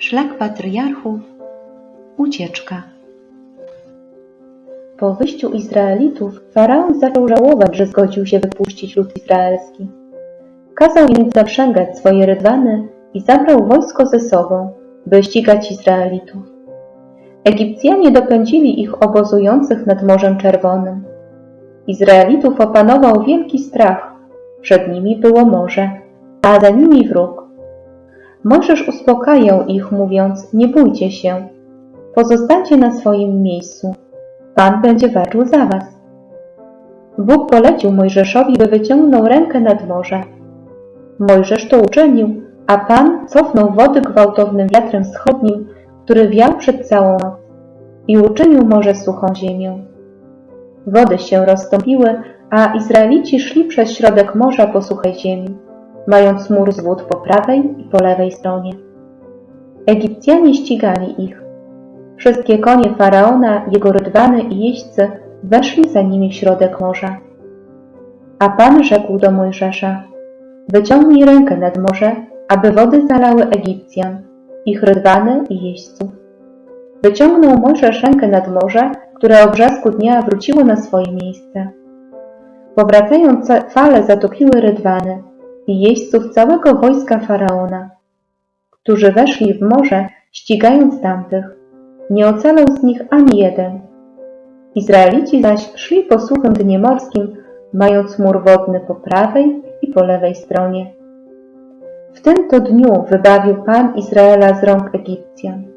Szlak patriarchów, ucieczka. Po wyjściu Izraelitów faraon zaczął żałować, że zgodził się wypuścić lud izraelski. Kazał więc zaprzęgać swoje rydwany i zabrał wojsko ze sobą, by ścigać Izraelitów. Egipcjanie dopędzili ich obozujących nad Morzem Czerwonym. Izraelitów opanował wielki strach. Przed nimi było morze, a za nimi wróg. Mojżesz uspokajał ich, mówiąc: Nie bójcie się, pozostańcie na swoim miejscu. Pan będzie walczył za was. Bóg polecił Mojżeszowi, by wyciągnął rękę nad morze. Mojżesz to uczynił, a Pan cofnął wody gwałtownym wiatrem wschodnim, który wiał przed całą noc i uczynił morze suchą ziemią. Wody się rozstąpiły, a Izraelici szli przez środek morza po suchej ziemi, mając mur z wód po prawej i po lewej stronie. Egipcjanie ścigali ich. Wszystkie konie Faraona, jego rydwany i jeźdźcy weszli za nimi w środek morza. A Pan rzekł do Mojżesza, wyciągnij rękę nad morze, aby wody zalały Egipcjan, ich rydwany i jeźdźców. Wyciągnął Mojżesz rękę nad morze, które o brzasku dnia wróciło na swoje miejsce. Powracając fale zatopiły rydwany i jeźdźców całego wojska Faraona, którzy weszli w morze, ścigając tamtych. Nie ocalał z nich ani jeden. Izraelici zaś szli po suchym dnie morskim, mając mur wodny po prawej i po lewej stronie. W tym to dniu wybawił Pan Izraela z rąk Egipcjan.